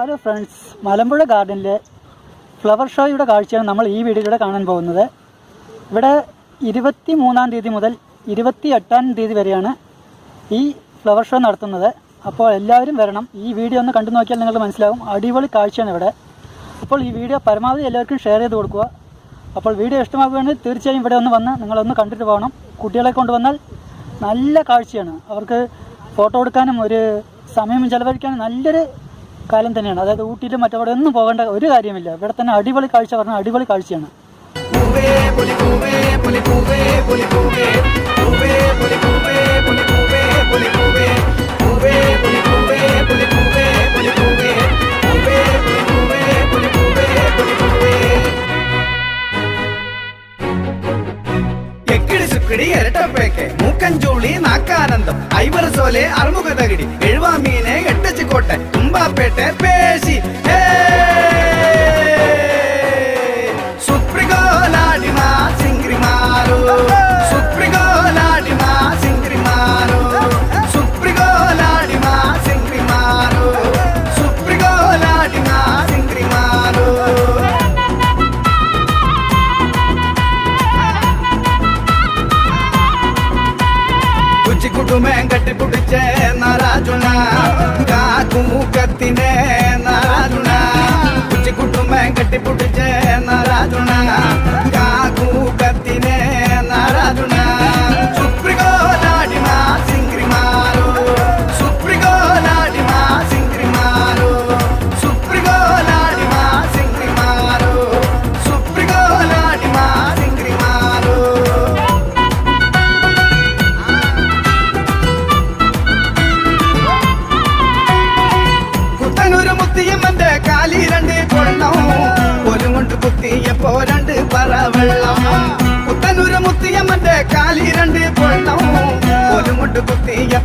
Hello friends Malampuzha ഗാർഡനിലെ flower ഷോയുടെ കാഴ്ചയാണ് നമ്മൾ ഈ വീഡിയോയിലൂടെ കാണാൻ പോകുന്നത്. ഇവിടെ ഇരുപത്തി മൂന്നാം തീയതി മുതൽ ഇരുപത്തി എട്ടാം തീയതി വരെയാണ് ഈ ഫ്ലവർ ഷോ നടത്തുന്നത്. അപ്പോൾ എല്ലാവരും വരണം. ഈ വീഡിയോ ഒന്ന് കണ്ടു നോക്കിയാൽ നിങ്ങൾക്ക് മനസ്സിലാവും. അടിപൊളി കാഴ്ചയാണ് ഇവിടെ. അപ്പോൾ ഈ വീഡിയോ പരമാവധി എല്ലാവർക്കും ഷെയർ ചെയ്ത് കൊടുക്കുക. അപ്പോൾ വീഡിയോ ഇഷ്ടമാകുകയാണെങ്കിൽ തീർച്ചയായും ഇവിടെ ഒന്ന് വന്ന് നിങ്ങളൊന്ന് കണ്ടിട്ട് പോകണം. കുട്ടികളെ കൊണ്ടുവന്നാൽ നല്ല കാഴ്ചയാണ്. അവർക്ക് ഫോട്ടോ എടുക്കാനും ഒരു സമയം ചെലവഴിക്കാനും നല്ലൊരു കാലം തന്നെയാണ്. അതായത് ഊട്ടിയിലും മറ്റവിടെ ഒന്നും പോകേണ്ട ഒരു കാര്യമില്ല. ഇവിടെ തന്നെ അടിപൊളി കാഴ്ച പറഞ്ഞാൽ അടിപൊളി കാഴ്ചയാണ്. പൂവേ മൂക്കഞ്ചൂളി നാക്കാനന്ദം ഐവറസോലെ അറുമുഖ തകിടി എഴുവാമീനെ എട്ടച്ചിക്കോട്ടെ തുമ്പാപ്പേട്ടെ പേശി കുച്ചിക്കുട്ടുമേ കെട്ടിപ്പിടിച്ച നാരാജുണ. കാക്കുമുക്കത്തിനെ നാരാജുണ. കുച്ചിക്കുട്ടുമേ കെട്ടിപ്പിടിച്ച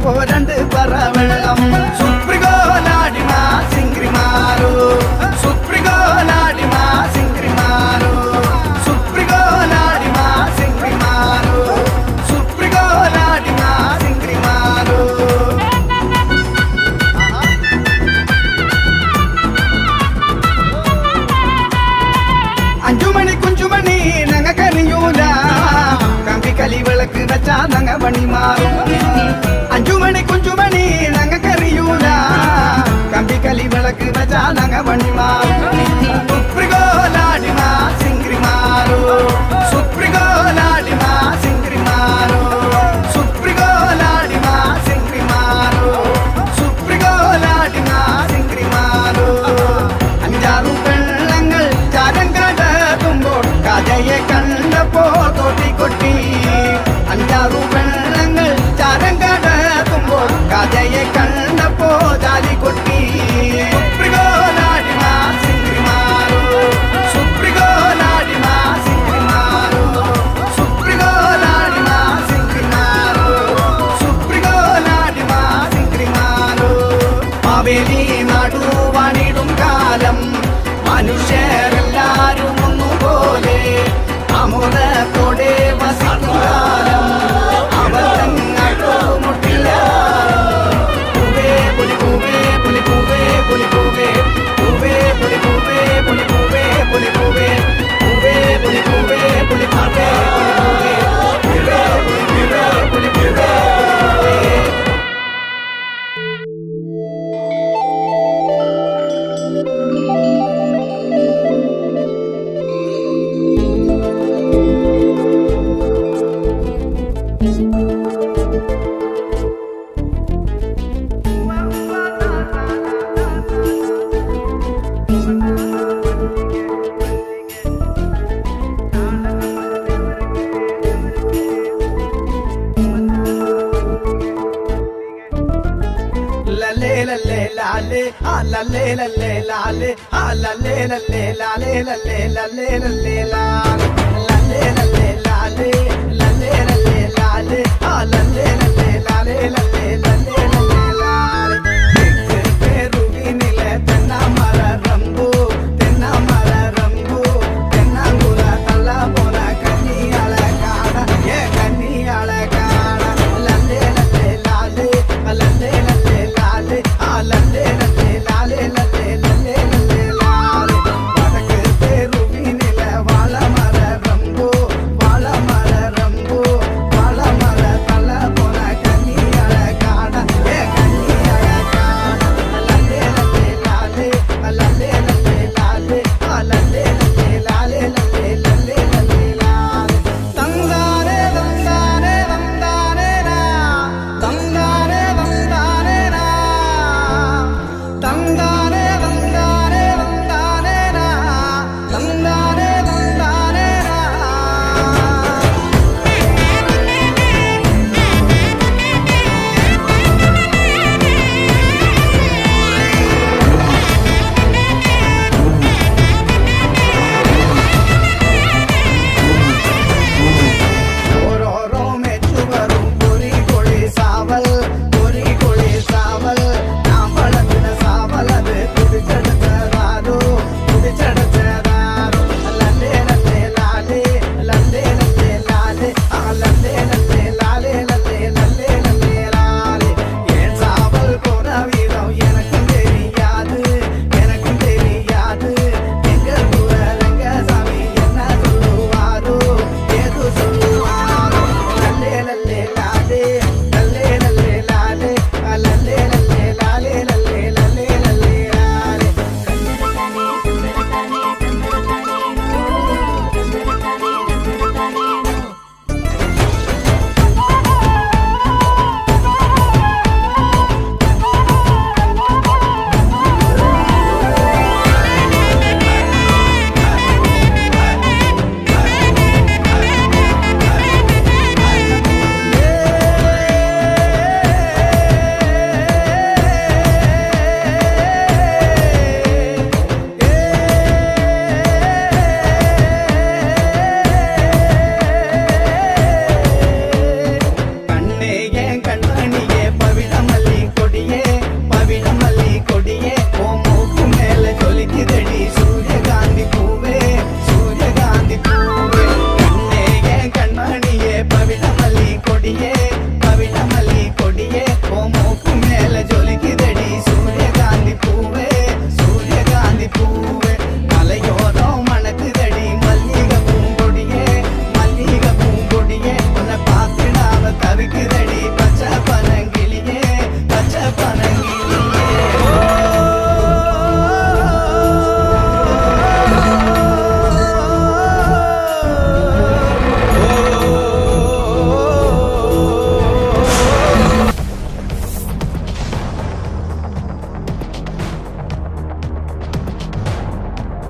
കുത്തിയപ്പോ രണ്ട് പറ വെള്ളം സുപ്രിഗോലാടിമാ സിംഗ്രിമാരോ. സുപ്രിഗോലാടിമാ സിംഗ്രിമാരോ. സുപ്രിഗോലാടിമാ സിംഗ്രിമാരോ. സുപ്രിഗോലാടിമാ സിംഗ്രിമാരോ. അഞ്ചുമണി കുഞ്ചുമണി ഞങ്ങൾക്കറിയൂല കമ്പി കലി വിളക്ക് വെച്ചാ ഞങ്ങ പണി മാറും. லாலே ஆலல்லே லல்லே லாலே ஆலல்லே லல்லே லாலே லல்லே லல்லே லல்லே லாலே லல்லே லல்லே லாலே லல்லே லல்லே லாலே ஆலல்லே லல்லே லாலே